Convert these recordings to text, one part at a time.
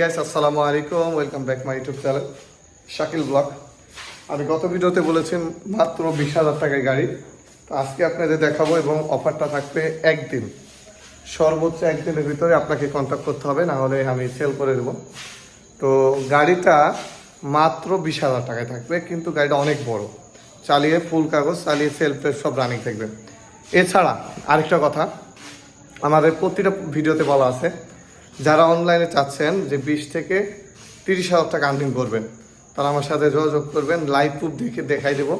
Guys আসসালামু আলাইকুম welcome back my YouTube channel Shakil blog আমি গত ভিডিওতে বলেছি মাত্র বিশ হাজার টাকায় গাড়ি। তো আজকে আপনাদের দেখাবো এবং অফারটা থাকবে একদিন। সর্বোচ্চ একদিনের ভিতরে আপনাকে কন্ট্যাক্ট করতে হবে, না হলে আমি সেল করে দেবো। তো গাড়িটা মাত্র বিশ হাজার টাকায় থাকবে, কিন্তু গাড়িটা অনেক বড়। চালিয়ে ফুল কাগজ, চালিয়ে সেলফ সব রানিং থাকবে। এছাড়া আরেকটা কথা, আমাদের প্রতিটা ভিডিওতে বলা আছে যারা অনলাইনে চাচ্ছেন যে বিশ থেকে তিরিশ হাজার টাকা আর্নিং করবেন, তারা আমার সাথে যোগাযোগ করবেন লাইভ প্রুফ দেখে দেখাই দেবো,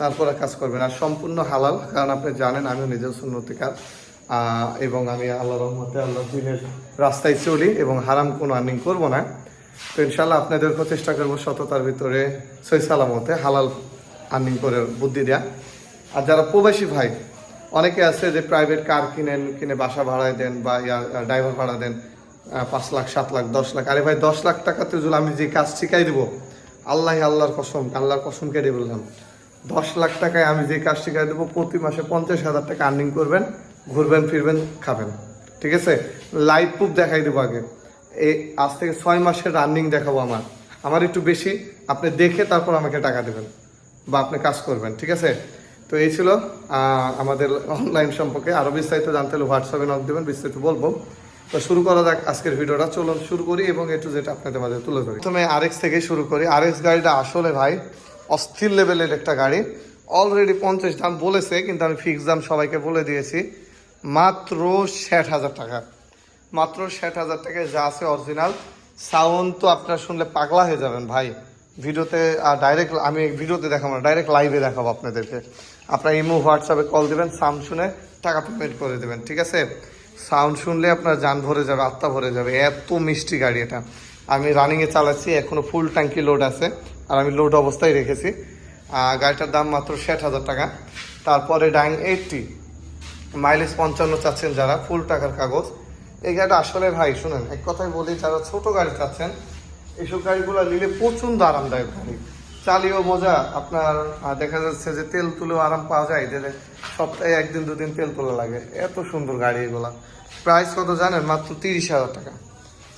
তারপরে কাজ করবেন। আর সম্পূর্ণ হালাল, কারণ আপনি জানেন আমিও নিজের সুন্নতিকার এবং আমি আল্লাহ রহমতে আল্লাহ দিনের রাস্তায় চলি এবং হারাম কোনো আর্নিং করব না। তো ইনশাল্লাহ আপনাদেরকেও চেষ্টা করব সততার ভিতরে সই সালামতে হালাল আর্নিং করে বুদ্ধি দেয়া। আর যারা প্রবাসী ভাই, অনেকে আছে যে প্রাইভেট কার কিনেন, কিনে বাসা ভাড়ায় দেন বা ড্রাইভার ভাড়া দেন পাঁচ লাখ, সাত লাখ, দশ লাখ। আরে ভাই, দশ লাখ টাকাতে যদি আমি যে কাজ শিখাই দেবো, আল্লাহ আল্লাহর কসম আল্লাহর কসম কেটে বললাম। দশ লাখ টাকায় আমি যে কাজ শিখাই দেবো, প্রতি মাসে পঞ্চাশ হাজার টাকা আর্নিং করবেন, ঘুরবেন, ফিরবেন, খাবেন। ঠিক আছে? লাইভ প্রুফ দেখাই দেবো আগে। এই আজ থেকে ছয় মাসের রানিং দেখাবো আমার। আমার একটু বেশি, আপনি দেখে তারপর আমাকে টাকা দেবেন বা আপনি কাজ করবেন, ঠিক আছে? তো এই ছিল আমাদের অনলাইন সম্পর্কে। আরও বিস্তারিত জানতে হলে হোয়াটসঅ্যাপে নক দেবেন, বিস্তারিত বলব। তো শুরু করা যাক আজকের ভিডিওটা। চলুন শুরু করি এবং একটু যেটা আপনাদের মাঝে তুলে ধরি। প্রথমে আরএক্স থেকে শুরু করি। আরএক্স গাড়িটা আসলে ভাই অস্থির লেভেলের একটা গাড়ি। অলরেডি পঞ্চাশ দাম বলেছে, কিন্তু আমি ফিক্স দাম সবাইকে বলে দিয়েছি। মাত্র ষাট হাজার টাকা। মাত্র ষাট হাজার টাকায় যা আছে অরিজিনাল সাউন্ড তো আপনারা শুনলে পাগলা হয়ে যাবেন ভাই। ভিডিওতে ডাইরেক্ট আমি ভিডিওতে দেখাবো না ডাইরেক্ট লাইভে দেখাবো আপনাদেরকে। আপনার ইমো হোয়াটসঅ্যাপে কল দেবেন শুনে টাকা পেমেন্ট করে দেবেন, ঠিক আছে? সাউন্ড শুনলে আপনার যান ভরে যাবে, আত্মা ভরে যাবে। এত মিষ্টি গাড়ি এটা। আমি রানিংয়ে চালাচ্ছি এখনও ফুল ট্যাঙ্কি লোড আছে। আর আমি লোড অবস্থায় রেখেছি। গাড়িটার দাম মাত্র ষাট হাজার টাকা। তারপরে ডাইং এইটটি মাইলেজ পঞ্চান্ন চাচ্ছেন যারা ফুল টাকার কাগজ। এই গাড়িটা আসলে ভাই, শুনেন, এক কথায় বলি, যারা ছোট গাড়ি চাচ্ছেন এইসব গাড়িগুলো নিলে প্রচণ্ড আরামদায়ক গাড়ি। চালিয়েও মজা। আপনার দেখা যাচ্ছে যে তেল তুলেও আরাম পাওয়া যায়, যে সপ্তাহে একদিন, দুদিন তেল তোলা লাগে। এত সুন্দর গাড়ি এগুলা। প্রাইস কত জানেন? মাত্র তিরিশ হাজার টাকা।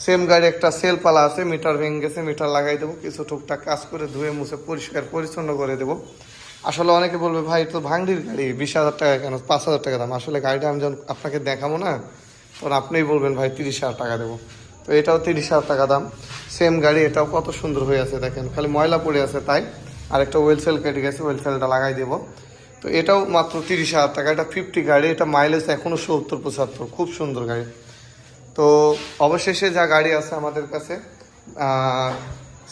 সেম গাড়ি, একটা সেল পালা আছে মিটার ভেঙে গেছে মিটার লাগাই দেবো, কিছু টুকটাক কাজ করে ধুয়ে মুছে পরিষ্কার, পরিচ্ছন্ন করে দেবো। আসলে অনেকে বলবে, ভাই তো ভাঙড়ির গাড়ি, বিশ হাজার টাকা কেন? পাঁচ হাজার টাকা দাম। আসলে গাড়িটা আমি যখন আপনাকে দেখাবো না, তখন আপনিই বলবেন, ভাই, তিরিশ হাজার টাকা দেবো। তো এটাও তিরিশ হাজার টাকা দাম। সেম গাড়ি, এটাও কত সুন্দর হয়ে আছে, দেখেন। খালি ময়লা পড়ে আছে তাই। আর একটা ওয়েল সেল কেটে গেছে ওয়েলসেলটা লাগাই দেবো। তো এটাও মাত্র তিরিশ হাজার টাকা। এটা ফিফটি গাড়ি, এটা মাইলেজ এখনও সত্তর, পঁচাত্তর, খুব সুন্দর গাড়ি। তো অবশেষে যা গাড়ি আছে আমাদের কাছে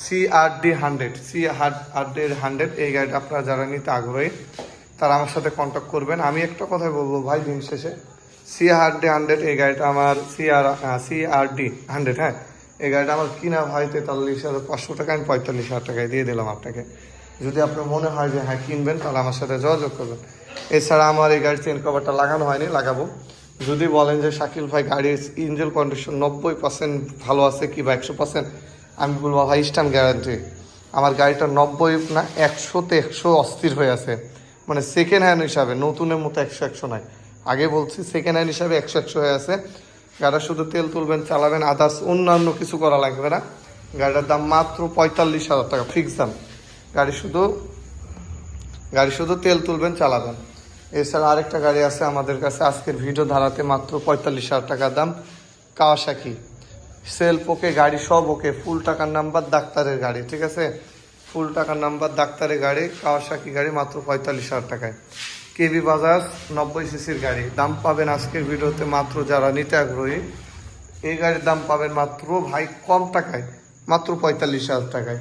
C R D hundred C R D hundred এই গাড়িটা আপনারা যারা নিতে আগ্রহী, তারা আমার সাথে কন্ট্যাক্ট করবেন। আমি একটা কথাই বলব ভাই দিন শেষে সি আর ডি হান্ড্রেড এই গাড়িটা আমার C R C R D hundred হ্যাঁ? এই গাড়িটা আমার কিনা ভাই তেতাল্লিশ হাজার পাঁচশো টাকা, আমি পঁয়তাল্লিশ হাজার টাকায় দিয়ে দিলাম আপনাকে। যদি আপনার মনে হয় যে হ্যাঁ কিনবেন, তাহলে আমার সাথে যোগাযোগ করবেন। এছাড়া আমার এই গাড়ির চেন কভারটা লাগানো হয়নি, লাগাবো। যদি বলেন যে, শাকিল ভাই, গাড়ির ইঞ্জিন কন্ডিশন নব্বই পার্সেন্ট ভালো আছে কি বা একশো পার্সেন্ট আমি বলব, ভাই স্টান গ্যারান্টি আমার গাড়িটা নব্বই না, একশোতে একশো অস্থির হয়ে আছে। মানে সেকেন্ড হ্যান্ড হিসাবে, নতুনের মতো একশো একশো নয় আগে বলছি সেকেন্ড হ্যান্ড হিসাবে একশো একশো হয়ে আছে। গাড়িটা শুধু তেল তুলবেন, চালাবেন আদার্স অন্যান্য কিছু করা লাগবে না। গাড়িটার দাম মাত্র পঁয়তাল্লিশ হাজার টাকা ফিক্স দাম। গাড়ি শুধু গাড়ি শুধু তেল তুলবেন, চালাবেন। এছাড়া আরেকটা গাড়ি আছে আমাদের কাছে, আজকের ভিডিও ধারাতে মাত্র পঁয়তাল্লিশ হাজার টাকা দাম কাওয়াসাকি সেলফ ওকে গাড়ি সব ওকে ফুল টাকার নাম্বার ডাক্তারের গাড়ি, ঠিক আছে? ফুল টাকার নাম্বার ডাক্তারের গাড়ি কাওয়াসাকি গাড়ি মাত্র পঁয়তাল্লিশ হাজার টাকায়। কেবি বাজাজ নব্বই সিসির গাড়ি, দাম পাবেন আজকের ভিডিওতে মাত্র যারা নিতে আগ্রহী, এই গাড়ির দাম পাবেন মাত্র ভাই কম টাকায়। মাত্র পঁয়তাল্লিশ হাজার টাকায়।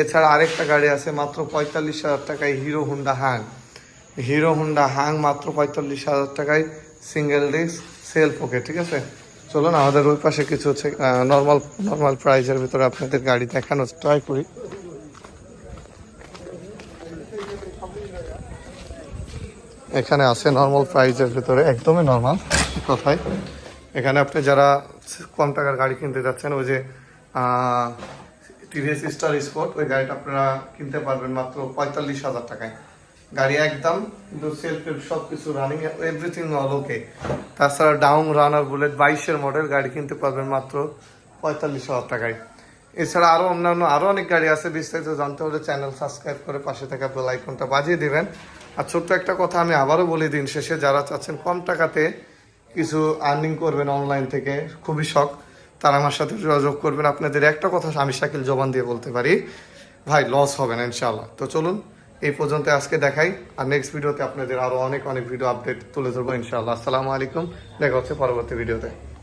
এছাড়া আরেকটা গাড়ি আছে, মাত্র পঁয়তাল্লিশ হাজার টাকায় Hero Honda Hunk. Hero Honda Hunk মাত্র পঁয়তাল্লিশ হাজার টাকায় সিঙ্গেল ডিস্ক সেল ওকে ঠিক আছে? চলুন, আমাদের ওই পাশে কিছু হচ্ছে নর্মাল নর্মাল প্রাইসের ভিতরে আপনাদের গাড়ি দেখানোর ট্রাই করি। এখানে আছে নর্মাল প্রাইসের ভিতরে, একদমই নর্মাল কথায় এখানে আপনি যারা কম টাকার গাড়ি কিনতে যাচ্ছেন, ওই যে টিভিএস স্টার স্পোর্ট ওই গাড়িটা আপনারা কিনতে পারবেন মাত্র পঁয়তাল্লিশ হাজার টাকায়। গাড়ি একদম, কিন্তু সেলফ সব কিছু রানিং এভরিথিং অল ওকে তাছাড়া ডাউন রানার বুলেট বাইশের মডেল গাড়ি কিনতে পারবেন মাত্র পঁয়তাল্লিশ হাজার টাকায়। এছাড়া আরও অন্যান্য আরও অনেক গাড়ি আছে, বিস্তারিত জানতে হলে চ্যানেল সাবস্ক্রাইব করে পাশে থাকা বেল আইকনটা বাজিয়ে দেবেন। আর ছোট্ট একটা কথা আমি আবারও বলি দিন শেষে, যারা চাচ্ছেন কম টাকাতে কিছু আর্নিং করবেন অনলাইন থেকে, খুবই শখ। তারা আমার সাথে যোগাযোগ করবেন। আপনাদের একটা কথা আমি শাকিল জবান দিয়ে বলতে পারি। ভাই লস হবে না ইনশাল্লাহ তো চলুন, এই পর্যন্ত আজকে দেখাই। আর নেক্সট ভিডিওতে আপনাদের আরও অনেক অনেক ভিডিও আপডেট তুলে ধরবো, ইনশাআল্লাহ। আসসালামু আলাইকুম। দেখা হচ্ছে পরবর্তী ভিডিওতে